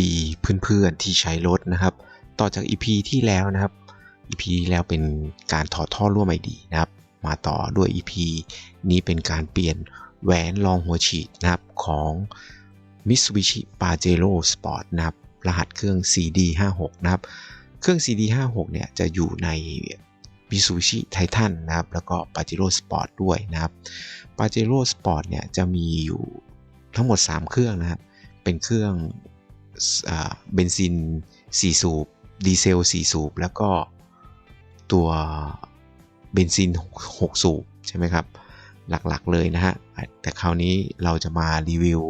ดีเพื่อนๆที่ใช้รถนะครับ ต่อจาก EP ที่แล้วนะครับ EP ที่แล้วเป็นการถอดท่อร่วมไอดีนะครับ มาต่อด้วย EP นี้เป็นการเปลี่ยนแหวนรองหัวฉีดนะครับของ Mitsubishi Pajero Sport นะครับ รหัสเครื่อง CD56 นะครับ เครื่อง CD56 เนี่ยจะอยู่ใน Mitsubishi Titan นะครับ แล้วก็ Pajero Sport ด้วยนะครับ Pajero Sport เนี่ยจะมีอยู่ทั้งหมด 3 เครื่องนะครับ เป็นเครื่อง เบนซิน 4 สูบ ดีเซล 4 สูบ แล้วก็ตัวเบนซิน 6 สูบ ใช่ไหมครับ หลักๆเลยนะฮะ แต่คราวนี้เราจะมารีวิว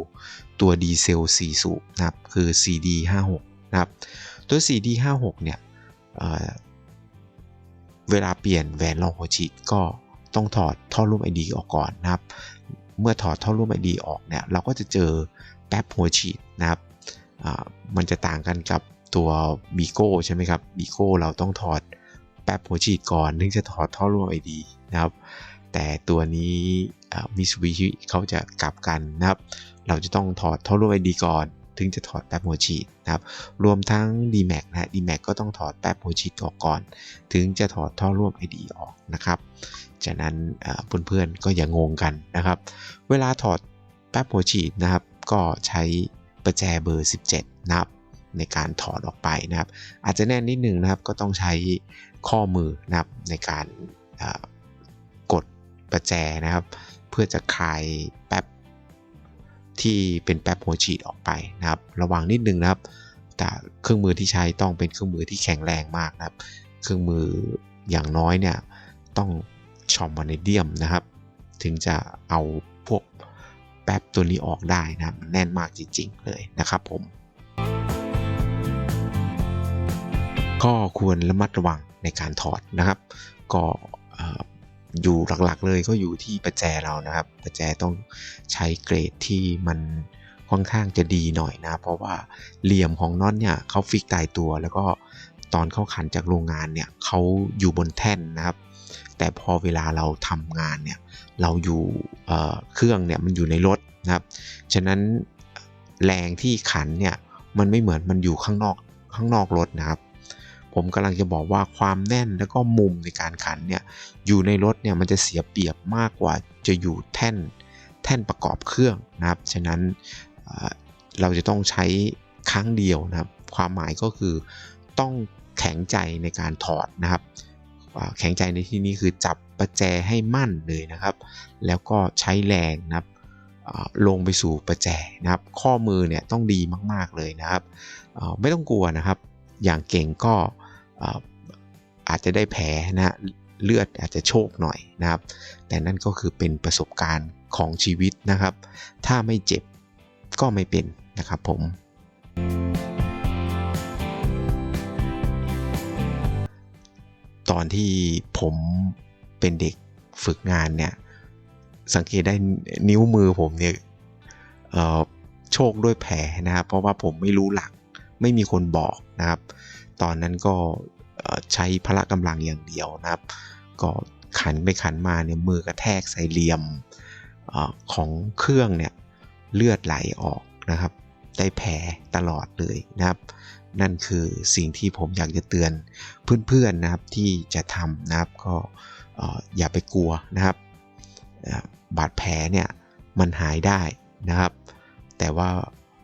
ตัวดีเซล 4 สูบนะครับ คือ CD56 นะครับ ตัว CD56 เนี่ยเเวลาเปลี่ยนแหวนรองหัวฉีดก็ต้องถอดท่อร่วม ID ออกก่อนนะครับ เมื่อถอดท่อร่วม ID ออกเนี่ยเราก็จะเจอแป๊บหัวฉีดนะครับ มันจะต่างกันกับตัวบีโก้ใช่ไหมครับบีโก้เราต้องถอดแป๊บหัวฉีดก่อนถึงจะถอดท่อร่วม ID นะครับ แต่ตัวนี้มิซูบิชิเขาจะกลับกันนะครับ เราจะต้องถอดท่อร่วม ID ก่อน ถึงจะถอดแป๊บหัวฉีดนะครับ รวมทั้ง DMAX นะ DMAX ก็ต้องถอดแป๊บหัวฉีดออกก่อน ถึงจะถอดท่อร่วม ID ออกนะครับจากนั้นเพื่อนๆก็อย่างงงกันนะครับ เวลาถอดแป๊บหัวฉีดนะครับ ก็ใช้ ประแจเบอร์ 17 นับในการถอดออกไปนะครับ อาจจะแน่นนิดนึงนะครับก็ต้องใช้ข้อมือนะครับในการกดประแจนะครับ เพื่อจะคลายแป๊บที่เป็นแป๊บหัวฉีดออกไปนะครับ ระวังนิดนึงนะครับ แต่เครื่องมือที่ใช้ต้องเป็นเครื่องมือที่แข็งแรงมากนะครับ เครื่องมืออย่างน้อยเนี่ยต้องชอมวานิเดียมนะครับ ถึงจะเอาพวก แป๊บตัวนี้ออกได้นะครับแน่นมากจริง ๆ เลยนะครับผม ก็ควรระมัดระวังในการถอดนะครับ ก็อยู่หลักๆเลยก็อยู่ที่ประแจเรานะครับ ประแจต้องใช้เกรดที่มันค่อนข้างจะดีหน่อยนะ เพราะว่าเหลี่ยมของน็อตเนี่ยเขาฟิกตายตัว แล้วก็ตอนเข้าขันจากโรงงานเนี่ยเขาอยู่บนแท่นนะครับ แต่พอเวลาเราทำงานเนี่ยเราอยู่เครื่องเนี่ยมันอยู่ในรถนะครับฉะนั้นแรงที่ขันเนี่ยมันไม่เหมือนมันอยู่ข้างนอกข้างนอกรถนะครับ ผมกำลังจะบอกว่าความแน่นแล้วก็มุมในการขันเนี่ยอยู่ในรถเนี่ยมันจะเสียเปรียบมากกว่าจะอยู่แท่นแท่นประกอบเครื่องนะครับ ฉะนั้นเราจะต้องใช้ครั้งเดียวนะครับ ความหมายก็คือต้องแข็งใจในการถอดนะครับ แข็งใจในที่นี้คือจับประแจให้มั่นเลยนะครับ แล้วก็ใช้แรงนะครับลงไปสู่ประแจนะครับ ข้อมือเนี่ยต้องดีมากๆเลยนะครับ ไม่ต้องกลัวนะครับ อย่างเก่งก็อาจจะได้แผลนะเลือดอาจจะโชคหน่อยนะครับ แต่นั่นก็คือเป็นประสบการณ์ของชีวิตนะครับ ถ้าไม่เจ็บก็ไม่เป็นนะครับผม ตอนที่ผมเป็นเด็กฝึกงานเนี่ย สังเกตได้นิ้วมือผมเนี่ยโชคด้วยแผลนะครับ เพราะว่าผมไม่รู้หลักไม่มีคนบอกนะครับ ตอนนั้นก็ใช้พละกำลังอย่างเดียวนะครับ ก็ขันไปขันมาเนี่ยมือกระแทกใส่เหลี่ยมอของเครื่องเนี่ยเลือดไหลออกนะครับ ได้แผลตลอดเลยนะครับ นั่นคือสิ่งที่ผมอยากจะเตือนเพื่อนๆนะครับที่จะทำนะครับก็อย่าไปกลัวนะครับ บาดแผลเนี่ยมันหายได้นะครับ แต่ว่า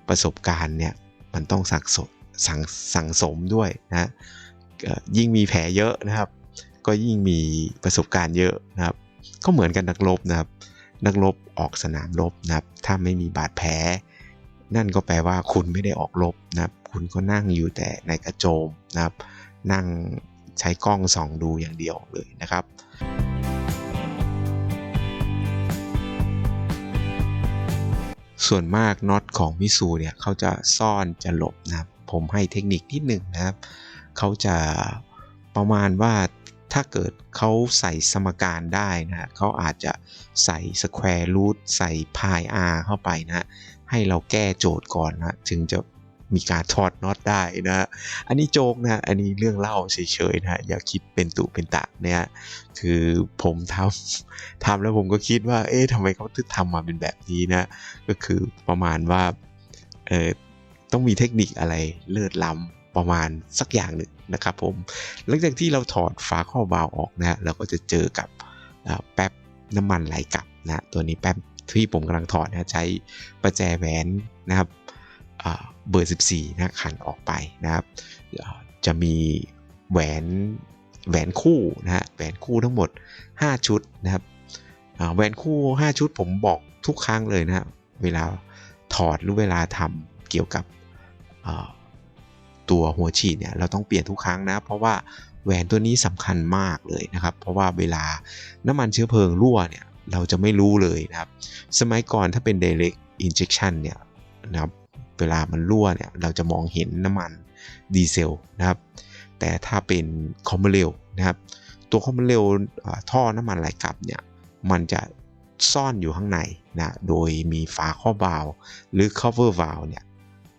ประสบการณ์เนี่ยมันต้องสังสมสังสังสมด้วยนะยิ่งมีแผลเยอะนะครับ ก็ยิ่งมีประสบการณ์เยอะนะครับ ก็เหมือนกันนักรบนะครับ นักรบออกสนามรบนะครับ ถ้าไม่มีบาดแผล นั่นก็แปลว่าคุณไม่ได้ออกรบนะครับ คุณก็นั่งอยู่แต่ในกระโจมนะครับ นั่งใช้กล้องส่องดูอย่างเดียวเลยนะครับส่วนมากน็อตของมิซูเนี่ยเขาจะซ่อนจะหลบนะครับ ผมให้เทคนิคนิดหนึ่งนะครับ เขาจะประมาณว่าถ้าเกิดเขาใส่สมการได้นะเขาอาจจะใส่สแควร์รูทใส่พาย r เข้าไปนะ ให้เราแก้โจทย์ก่อนนะถึงจะมีการถอดน็อตได้นะ อันนี้โจกนะ อันนี้เรื่องเล่าเฉยๆนะ อย่าคิดเป็นตุเป็นตะเนี่ย คือผมทำทำแล้วผมก็คิดว่า เอ๊ะทำไมเขาถึงทำมาเป็นแบบนี้นะ ก็คือประมาณว่า เออต้องมีเทคนิคอะไรเลิศล้ำประมาณสักอย่างหนึ่งนะครับผม หลังจากที่เราถอดฝาข้อบาวออกนะฮะเราก็จะเจอกับแป๊บน้ำมันไหลกลับนะ ตัวนี้แป๊บ ที่ผมกำลังถอดนะใช้ประแจแหวนนะครับเบอร์ 14นะขันออกไปนะครับ จะมีแหวนแหวนคู่นะฮะแหวนคู่ทั้งหมด 5 ชุดนะครับแหวนคู่ 5 ชุดผมบอกทุกครั้งเลยนะเวลาถอดหรือเวลาทำเกี่ยวกับตัวหัวฉีดเนี่ยเราต้องเปลี่ยนทุกครั้งนะ เพราะว่าแหวนตัวนี้สำคัญมากเลยนะครับ เพราะว่าเวลาน้ำมันเชื้อเพลิงรั่วเนี่ย เราจะไม่รู้เลยนะครับ สมัยก่อนถ้าเป็น direct injection เนี่ยนะครับเวลามันรั่วเนี่ยเราจะมองเห็นน้ำมันดีเซลนะครับ แต่ถ้าเป็นคอมเบเรลนะครับ ตัวคอมเบเรลท่อน้ำมันไหลกลับเนี่ยมันจะซ่อนอยู่ข้างในนะโดยมีฝาข้อบาลหรือ cover valve เนี่ย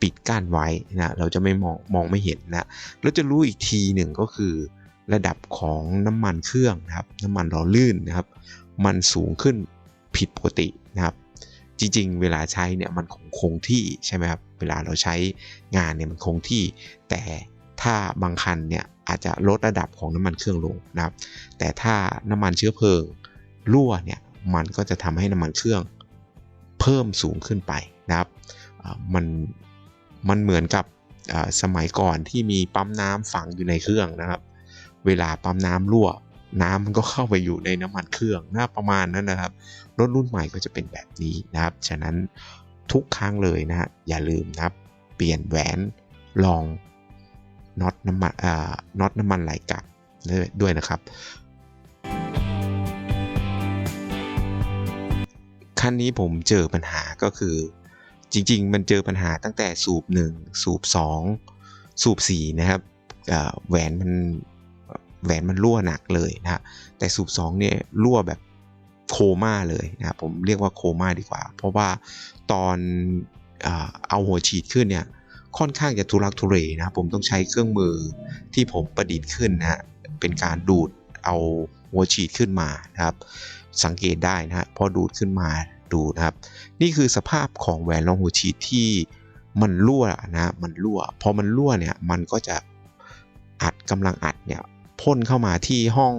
ปิดกั้นไว้นะเราจะไม่มองมองไม่เห็นนะแล้วจะรู้อีกทีหนึ่งก็คือระดับของน้ำมันเครื่องนะครับ น้ำมันหล่อลื่นนะครับ มันสูงขึ้นผิดปกตินะครับ จริงๆ เวลาใช้เนี่ยมันคงคงที่ใช่ไหมครับ เวลาเราใช้งานเนี่ยมันคงที่ แต่ถ้าบางคันเนี่ยอาจจะลดระดับของน้ำมันเครื่องลงนะครับ แต่ถ้าน้ำมันเชื้อเพลิงรั่วเนี่ยมันก็จะทำให้น้ำมันเครื่องเพิ่มสูงขึ้นไปนะครับมันมันเหมือนกับสมัยก่อนที่มีปั๊มน้ำฝังอยู่ในเครื่องนะครับ เวลาปั๊มน้ำรั่ว น้ำมันก็เข้าไปอยู่ในน้ำมันเครื่องนะประมาณนั้นนะครับ รถรุ่นใหม่ก็จะเป็นแบบนี้นะครับ ฉะนั้นทุกครั้งเลยนะฮะอย่าลืมนะครับ เปลี่ยนแหวนลองน็อตน้ำมันอ่าน็อตน้ำมันไหลกลับด้วยนะครับคันนี้ผมเจอปัญหาก็คือ จริง ๆ มันเจอปัญหาตั้งแต่สูบ 1 สูบ 2 สูบ4นะครับแหวนมัน แหวนมันรั่วหนักเลยนะแต่สูบ2เนี่ยรั่วแบบโคม่าเลยนะครับผมเรียกว่าโคม่าดีกว่า เพราะว่าตอนเอาหัวฉีดขึ้นเนี่ยค่อนข้างจะทุรักทุเลนะผมต้องใช้เครื่องมือที่ผมประดิษฐ์ขึ้นนะเป็นการดูดเอาหัวฉีดขึ้นมานะครับ สังเกตได้นะฮะพอดูดขึ้นมาดูนะครับ นี่คือสภาพของแหวนรองหัวฉีดที่มันรั่วนะมันรั่วพอมันรั่วเนี่ยมันก็จะอัดกำลังอัดเนี่ย พ่นเข้ามาที่ห้อง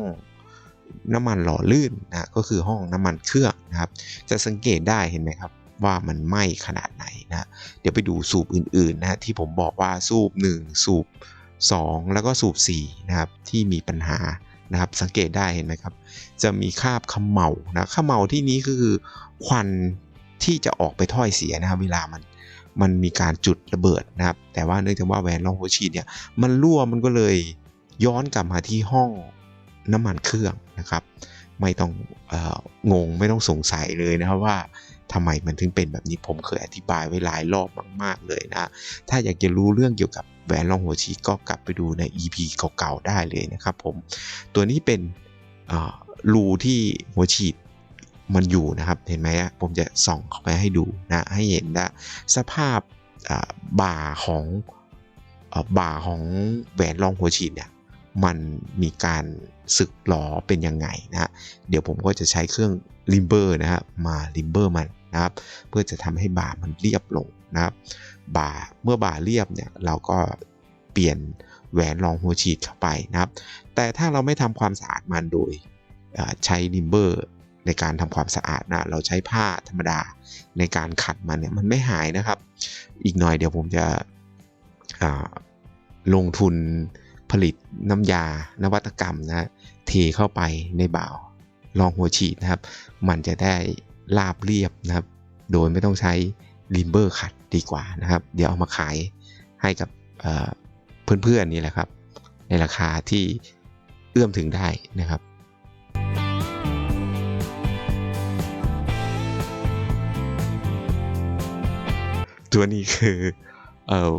น้ำมันหล่อลื่นนะก็คือห้องน้ำมันเครื่องนะครับ จะสังเกตได้เห็นไหมครับว่ามันไหม้ขนาดไหนนะเดี๋ยวไปดูสูบอื่นๆนะที่ผมบอกว่าสูบ 1 สูบ 2 แล้วก็สูบ4นะครับที่มีปัญหานะครับสังเกตได้เห็นไหมครับ จะมีคราบขมเหลานะขมเหลาที่นี้คือควันที่จะออกไปถ้อยเสียนะครับ เวลามันมันมีการจุดระเบิดนะครับ แต่ว่าเนื่องจากว่าแวนรองหัวฉีเนี่ยมันรั่วมันก็เลย ย้อนกลับมาที่ห้องน้ำมันเครื่องนะครับ ไม่ต้องงงไม่ต้องสงสัยเลยนะครับว่าทำไมมันถึงเป็นแบบนี้ผมเคยอธิบายไว้หลายรอบมาก ๆ เลยนะ ถ้าอยากจะรู้เรื่องเกี่ยวกับแหวนรองหัวฉีดก็กลับไปดูใน EP เก่าๆได้เลยนะครับผม ตัวนี้เป็นรูที่หัวฉีดมันอยู่นะครับ เห็นไหมผมจะส่องเข้าไปให้ดูนะ ให้เห็นนะสภาพบ่าของบ่าของแหวนรองหัวฉีดเนี่ย มันมีการสึกหลอเป็นยังไงนะฮะเดี๋ยวผมก็จะใช้เครื่องลิมเบอร์นะฮะมาลิมเบอร์มันนะครับเพื่อจะทำให้บ่ามันเรียบลงนะครับบ่าเมื่อบ่าเรียบเนี่ยเราก็เปลี่ยนแหวนรองหัวฉีดเข้าไปนะครับ แต่ถ้าเราไม่ทำความสะอาดมันโดยใช้ลิมเบอร์ในการทำความสะอาดนะเราใช้ผ้าธรรมดาในการขัดมันเนี่ยมันไม่หายนะครับ อีกหน่อยเดี๋ยวผมจะลงทุน ผลิตน้ำยานวัตกรรมนะเทเข้าไปในบ่าวรองหัวฉีดนะครับ มันจะได้ลาบเรียบนะครับ โดยไม่ต้องใช้ลิมเบอร์ขัดดีกว่านะครับ เดี๋ยวเอามาขายให้กับเพื่อนๆนี่แหละครับ ในราคาที่เอื้อมถึงได้นะครับตัวนี้คือเอ่อ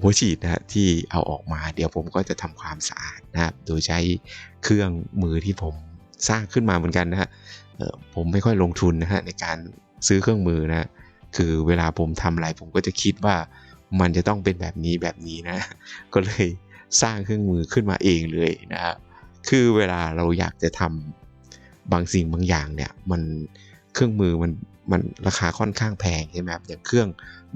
หัวฉีดนะฮะที่เอาออกมา เดี๋ยวผมก็จะทำความสะอาดนะครับโดยใช้เครื่องมือที่ผมสร้างขึ้นมาเหมือนกันนะฮะผมไม่ค่อยลงทุนนะฮะในการซื้อเครื่องมือนะคือเวลาผมทำอะไรผมก็จะคิดว่ามันจะต้องเป็นแบบนี้แบบนี้นะ ก็เลยสร้างเครื่องมือขึ้นมาเองเลยนะครับคือเวลาเราอยากจะทำบางสิ่งบางอย่างเนี่ยมันเครื่องมือมันมันราคาค่อนข้างแพงใช่ไหมครับอย่างเครื่อง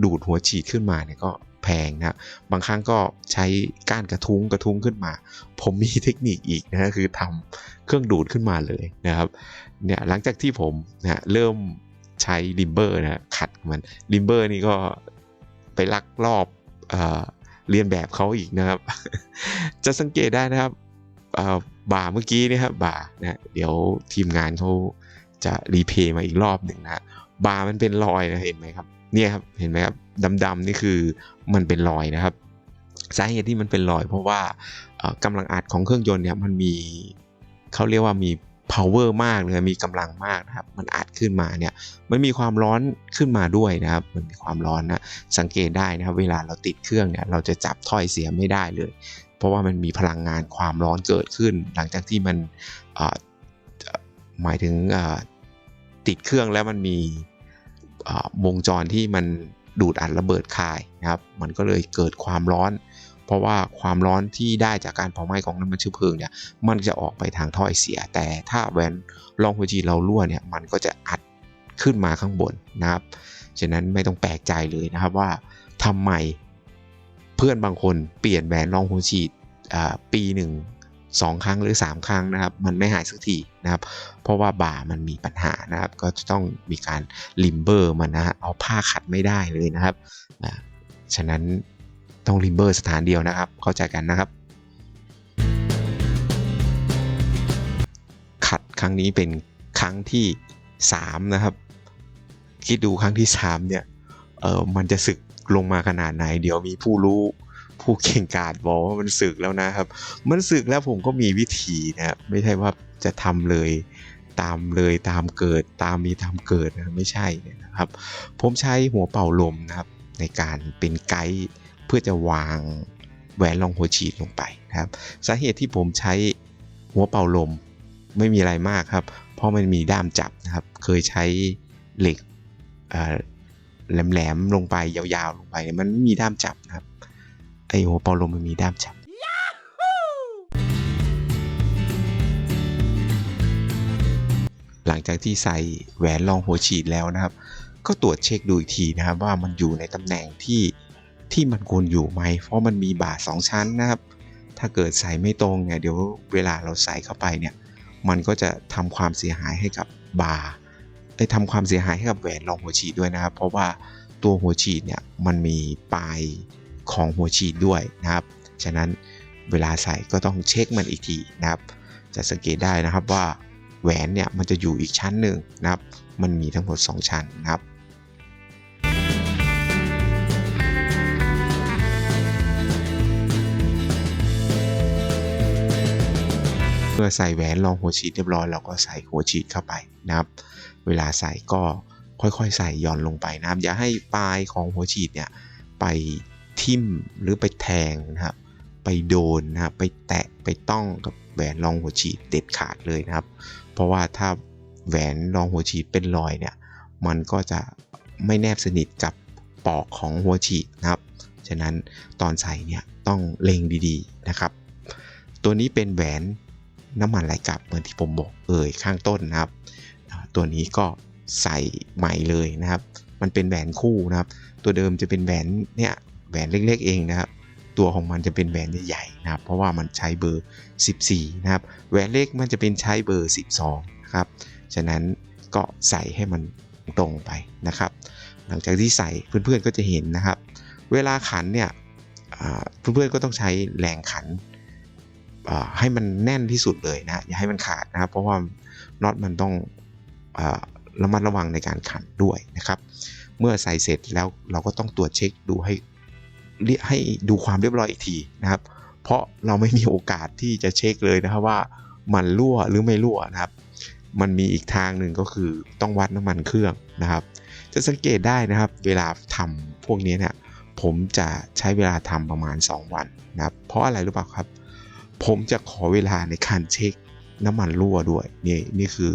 ดูดหัวฉีดขึ้นมาเนี่ยก็ แพงนะครับบางครั้งก็ใช้ก้านกระทุ้งกระทุ้งขึ้นมา ผมมีเทคนิคอีกนะคือทำเครื่องดูดขึ้นมาเลยนะครับเนี่ยหลังจากที่ผมนะเริ่มใช้ลิมเบอร์นะขัดมันลิมเบอร์นี่ก็ไปลักลอบเออเรียนแบบเขาอีกนะครับ จะสังเกตได้นะครับบ่าเมื่อกี้นี่ครับบ่านะเดี๋ยวทีมงานเขาจะรีเพย์มาอีกรอบหนึ่งนะบ่ามันเป็นรอยนะเห็นไหมครับ เนี่ยครับเห็นไหมครับ ดำๆนี่คือมันเป็นรอยนะครับสาเหตุที่มันเป็นรอย เพราะว่ากำลังอัดของเครื่องยนต์เนี่ยมันมีเขาเรียกว่ามี power มากเลยมีกำลังมากนะครับ มันอัดขึ้นมาเนี่ยมันมีความร้อนขึ้นมาด้วยนะครับ มันมีความร้อนนะสังเกตได้นะครับ เวลาเราติดเครื่องเนี่ยเราจะจับถ้อยเสียไม่ได้เลย เพราะว่ามันมีพลังงานความร้อนเกิดขึ้น หลังจากที่มันหมายถึงติดเครื่องแล้วมันมีวงจรที่มัน ดูดอัดระเบิดคายนะครับมันก็เลยเกิดความร้อน เพราะว่าความร้อนที่ได้จากการเผาไหม้ของน้ำมันเชื้อเพลิงเนี่ยมันจะออกไปทางท่อไอเสีย แต่ถ้าแหวนรองหัวฉีดเรารั่วเนี่ยมันก็จะอัดขึ้นมาข้างบนนะครับฉะนั้นไม่ต้องแปลกใจเลยนะครับว่าทำไมเพื่อนบางคนเปลี่ยนแหวนรองหัวฉีดปีหนึ่ง สองครั้งหรือ 3 ครั้งนะครับ มันไม่หายสักทีนะครับ เพราะว่าบ่ามันมีปัญหานะครับ ก็จะต้องมีการลิมเบอร์มันนะฮะเอาผ้าขัดไม่ได้เลยนะครับนะฉะนั้นต้องลิมเบอร์สถานเดียวนะครับ เข้าใจกันนะครับ ขัดครั้งนี้เป็นครั้งที่ 3 นะครับ คิดดูครั้งที่ 3 เนี่ยเออมันจะสึกลงมาขนาดไหน เดี๋ยวมีผู้รู้ ผู้เก่งกาจบอกว่ามันสึกแล้วนะครับ มันสึกแล้วผมก็มีวิธีนะครับไม่ใช่ว่าจะทำเลยตามเลยตามเกิดตามมีตามเกิดนะไม่ใช่นะครับ ผมใช้หัวเป่าลมนะครับ ในการเป็นไกด์เพื่อจะวางแหวนรองหัวฉีดลงไปนะครับ สาเหตุที่ผมใช้หัวเป่าลมไม่มีอะไรมากครับ เพราะมันมีด้ามจับนะครับ เคยใช้เหล็กแหลมๆลงไปยาวๆลงไป มันไม่มีด้ามจับนะครับ ไอหัวเป่าลมมันมีด้ามจับหลังจากที่ใส่แหวนรองหัวฉีดแล้วนะครับ ก็ตรวจเช็คดูอีกทีนะครับ ว่ามันอยู่ในตำแหน่งที่ที่มันควรอยู่ไหม เพราะมันมีบาสองชั้นนะครับ ถ้าเกิดใส่ไม่ตรงเนี่ยเดี๋ยวเวลาเราใส่เข้าไปเนี่ยมันก็จะทำความเสียหายให้กับบาไอ้ทำความเสียหายให้กับแหวนรองหัวฉีดด้วยนะครับ เพราะว่าตัวหัวฉีดเนี่ยมันมีปลาย ของหัวฉีดด้วยนะครับ ฉะนั้นเวลาใส่ก็ต้องเช็คมันอีกทีนะครับ จะสังเกตได้นะครับว่าแหวนเนี่ยมันจะอยู่อีกชั้นหนึ่งนะครับ มันมีทั้งหมด 2 ชั้นนะครับเมื่อใส่แหวนรองหัวฉีดเรียบร้อยเราก็ใส่หัวฉีดเข้าไปนะครับ เวลาใส่ก็ค่อยๆ ใส่ย่อนลงไปนะครับอย่าให้ปลายของหัวฉีดเนี่ยไป ทิ่มหรือไปแทงนะครับ ไปโดนนะครับไปแตะไปต้องกับแหวนรองหัวฉีดเด็ดขาดเลยนะครับ เพราะว่าถ้าแหวนรองหัวฉีดเป็นรอยเนี่ย มันก็จะไม่แนบสนิทกับปอกของหัวฉีดนะครับ ฉะนั้นตอนใส่เนี่ยต้องเล็งดีๆนะครับ ตัวนี้เป็นแหวนน้ำมันไหลกลับเหมือนที่ผมบอกเอ่ยข้างต้นนะครับ ตัวนี้ก็ใส่ใหม่เลยนะครับ มันเป็นแหวนคู่นะครับ ตัวเดิมจะเป็นแหวนเนี่ย แหวนเล็กๆเองนะครับ ตัวของมันจะเป็นแหวนใหญ่ๆนะครับ เพราะว่ามันใช้เบอร์ 14 นะครับ แหวนเล็กมันจะเป็นใช้เบอร์ 12 นะครับ ฉะนั้นก็ใส่ให้มันตรงไปนะครับ หลังจากที่ใส่เพื่อนๆก็จะเห็นนะครับ เวลาขันเนี่ยเพื่อนๆก็ต้องใช้แรงขันให้มันแน่นที่สุดเลยนะอย่าให้มันขาดนะครับ เพราะว่าน็อตมันต้องระมัดระวังในการขันด้วยนะครับ เมื่อใส่เสร็จแล้วเราก็ต้องตรวจเช็คดูให้ ให้ดูความเรียบร้อยอีกทีนะครับ เพราะเราไม่มีโอกาสที่จะเช็คเลยนะครับว่ามันรั่วหรือไม่รั่วนะครับ มันมีอีกทางหนึ่งก็คือต้องวัดน้ำมันเครื่องนะครับ จะสังเกตได้นะครับ เวลาทำพวกนี้เนี่ยผมจะใช้เวลาทำประมาณ 2 วันนะครับ เพราะอะไรรู้ป่าครับ ผมจะขอเวลาในการเช็คน้ำมันรั่วด้วยนี่นี่คือ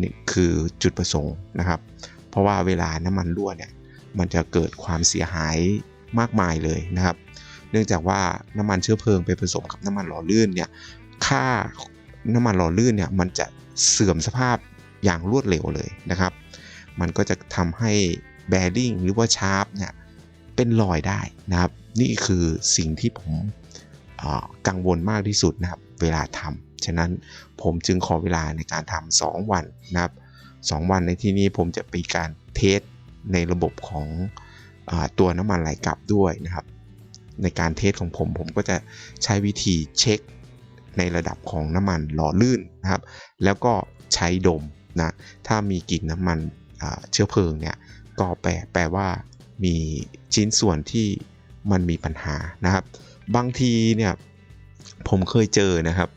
นี่คือจุดประสงค์นะครับ เพราะว่าเวลาน้ำมันรั่วเนี่ยมันจะเกิดความเสียหาย มากมายเลยนะครับ เนื่องจากว่าน้ำมันเชื้อเพลิงไปผสมกับน้ำมันหล่อลื่นเนี่ยค่าน้ำมันหล่อลื่นเนี่ยมันจะเสื่อมสภาพอย่างรวดเร็วเลยนะครับ มันก็จะทำให้แบริ่งหรือว่าชาร์ปเนี่ยเป็นรอยได้นะครับ นี่คือสิ่งที่ผมกังวลมากที่สุดนะครับ เวลาทำฉะนั้นผมจึงขอเวลาในการทำ2วันนะครับ 2 วันในที่นี้ผมจะมีการเทสในระบบของ ตัวน้ำมันไหลกลับด้วยนะครับ ในการเทสของผมผมก็จะใช้วิธีเช็คในระดับของน้ำมันหล่อลื่นนะครับ แล้วก็ใช้ดมนะถ้ามีกลิ่นน้ำมันเชื้อเพลิงเนี่ยก็แปลแปลว่ามีชิ้นส่วนที่มันมีปัญหานะครับ บางทีเนี่ยผมเคยเจอนะครับ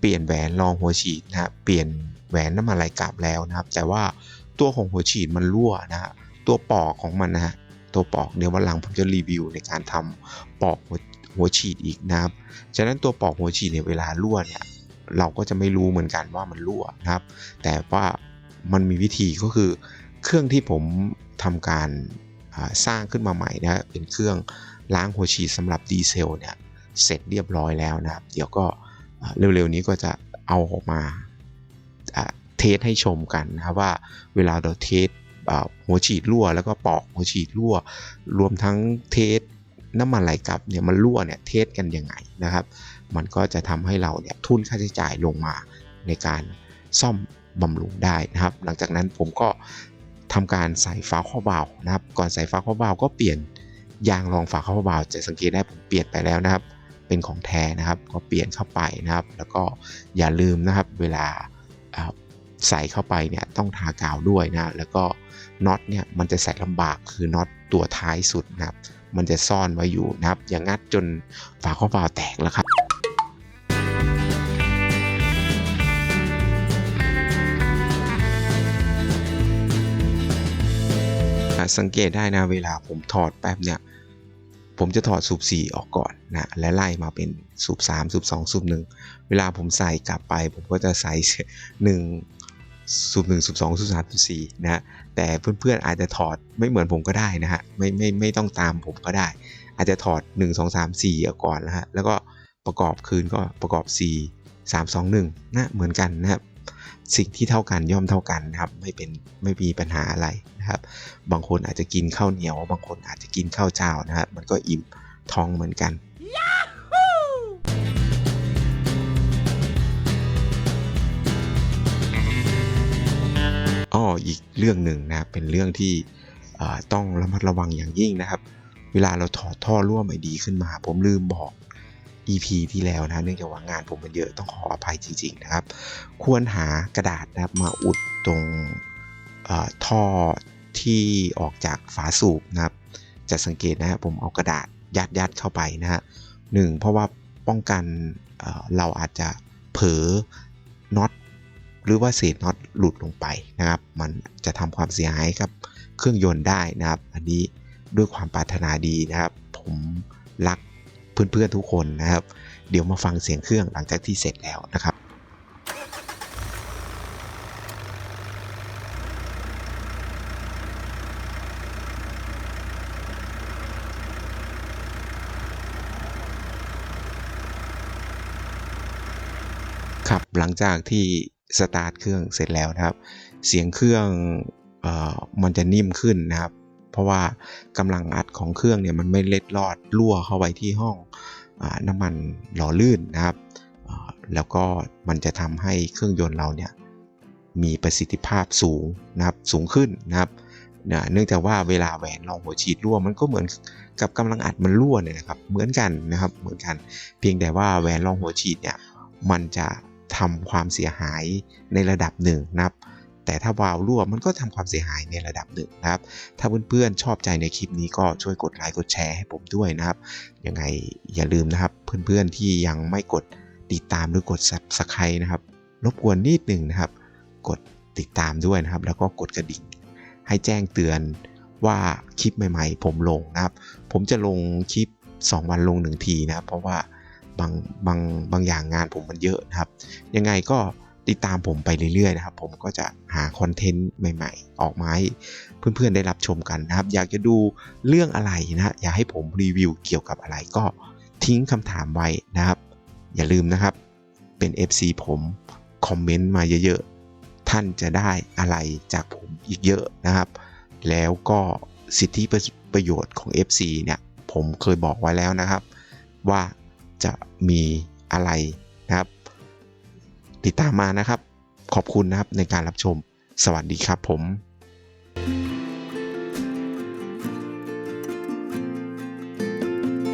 เปลี่ยนแหวนรองหัวฉีดนะเปลี่ยนแหวนน้ำมันไหลกลับแล้วนะครับ แต่ว่าตัวของหัวฉีดมันรั่วนะฮะตัวปอกของมันนะฮะ ตัวปอกเดี๋ยววันหลังผมจะรีวิวในการทำปอกหัวฉีดอีกนะครับ ฉะนั้นตัวปอกหัวฉีดเนี่ยเวลารั่วเนี่ยเราก็จะไม่รู้เหมือนกันว่ามันรั่วนะครับ แต่ว่ามันมีวิธีก็คือเครื่องที่ผมทำการสร้างขึ้นมาใหม่นะเป็นเครื่องล้างหัวฉีดสำหรับดีเซลเนี่ยเสร็จเรียบร้อยแล้วนะครับ เดี๋ยวก็เร็วๆนี้ก็จะเอาออกมาเทสให้ชมกันนะว่าเวลาเราเทส หัวฉีดรั่ว แล้วก็ปอกหัวฉีดรั่ว รวมทั้งเทสน้ำมันไหลกลับเนี่ยมันรั่วเนี่ยเทสกันยังไงนะครับ มันก็จะทำให้เราเนี่ยทุนค่าใช้จ่ายลงมาในการซ่อมบำรุงได้นะครับ หลังจากนั้นผมก็ทำการใส่ฝาข้อบานะครับ ก่อนใส่ฝาข้อบาก็เปลี่ยนยางรองฝาข้อบาจะสังเกตได้ผมเปลี่ยนไปแล้วนะครับ เป็นของแท้นะครับ ก็เปลี่ยนเข้าไปนะครับ แล้วก็อย่าลืมนะครับเวลาใส่เข้าไปเนี่ยต้องทากาวด้วยนะ แล้วก็ น็อตเนี่ยมันจะใส่ลำบากคือน็อตตัวท้ายสุดนะครับ มันจะซ่อนไว้อยู่นะครับ อย่างงัดจนฝาข้อบาแตกแล้วครับสังเกตได้นะเวลาผมถอดแป๊บเนี่ย ผมจะถอดสูบ4ออกก่อนนะและไล่มาเป็นสูบ3สูบ2สูบ1เวลาผมใส่กลับไป ผมก็จะใส่1 สูบ1สูบ2สูบ3สูบ4นะฮะแต่เพื่อนๆอาจจะถอดไม่เหมือนผมก็ได้นะฮะไม่ไม่ไม่ต้องตามผมก็ได้ อาจจะถอด 1 2 3 4ออกก่อนนะฮะแล้วก็ประกอบคืนก็ประกอบ 4 3 2 1นะเหมือนกันนะครับสิ่งที่เท่ากันย่อมเท่ากันนะครับไม่เป็นไม่มีปัญหาอะไรนะครับ บางคนอาจจะกินข้าวเหนียว บางคนอาจจะกินข้าวเจ้านะครับมันก็อิ่มท้องเหมือนกัน อ้ออีกเรื่องหนึ่งนะเป็นเรื่องที่ต้องระมัดระวังอย่างยิ่งนะครับ เวลาเราถอดท่อร่วมไอดีขึ้นมา ผมลืมบอก EP ที่แล้วนะเนื่องจากว่างานผมมันเยอะต้องขออภัยจริง ๆนะครับ ควรหากระดาษนะครับมาอุดตรงท่อที่ออกจากฝาสูบนะครับ จะสังเกตนะครับผมเอากระดาษยัดยัดเข้าไปนะฮะหนึ่งเพราะว่าป้องกันเเราอาจจะเผลอน็อตหรือว่าเศษน็อต หลุดลงไปนะครับ มันจะทำความเสียหายกับเครื่องยนต์ได้นะครับ อันนี้ด้วยความปรารถนาดีนะครับ ผมรักเพื่อนๆทุกคนนะครับ เดี๋ยวมาฟังเสียงเครื่องหลังจากที่เสร็จแล้วนะครับครับหลังจากที่ สตาร์ทเครื่องเสร็จแล้วนะครับ เสียงเครื่องอมันจะนิ่มขึ้นนะครับ เพราะว่ากำลังอัดของเครื่องเนี่ยมันไม่เล็ดลอดรั่วเข้าไปที่ห้องอน้ำมันหล่อลื่นนะครับ แล้วก็มันจะทำให้เครื่องยนต์เราเนี่ยมีประสิทธิภาพสูงนะครับสูงขึ้นนะครับเนื่องจากว่าเวลาแหวนรองหัวฉีดรั่วมันก็เหมือนกับกำลังอัดมันรั่วเนี่ยนะครับเหมือนกันนะครับเหมือนกัน เพียงแต่ว่าแหวนรองหัวฉีดเนี่ยมันจะ ทำความเสียหายในระดับหนึ่งนะครับ แต่ถ้าวาล์วรั่วมันก็ทำความเสียหายในระดับหนึ่งนะครับ ถ้าเพื่อนๆชอบใจในคลิปนี้ก็ช่วยกดไลค์กดแชร์ให้ผมด้วยนะครับ ยังไงอย่าลืมนะครับ เพื่อนๆที่ยังไม่กดติดตามหรือกด subscribe นะครับรบกวนนิดหนึ่งนะครับ กดติดตามด้วยนะครับ แล้วก็กดกระดิ่งให้แจ้งเตือนว่าคลิปใหม่ๆ ผมลงนะครับ ผมจะลงคลิป 2 วันลง 1 ทีนะครับ เพราะว่า บางบางบางอย่างงานผมมันเยอะนะครับ ยังไงก็ติดตามผมไปเรื่อยๆนะครับ ผมก็จะหาคอนเทนต์ใหม่ๆ ออกมาให้เพื่อนๆได้รับชมกันนะครับ อยากจะดูเรื่องอะไรนะอยากให้ผมรีวิวเกี่ยวกับอะไรก็ทิ้งคำถามไว้นะครับ อย่าลืมนะครับเป็น FC ผมคอมเมนต์มาเยอะๆ ท่านจะได้อะไรจากผมอีกเยอะนะครับ แล้วก็สิทธิประโยชน์ของ FC เนี่ยผมเคยบอกไว้แล้วนะครับ ว่า จะมีอะไรนะครับ ติดตามมานะครับ ขอบคุณนะครับในการรับชม สวัสดีครับผม thank you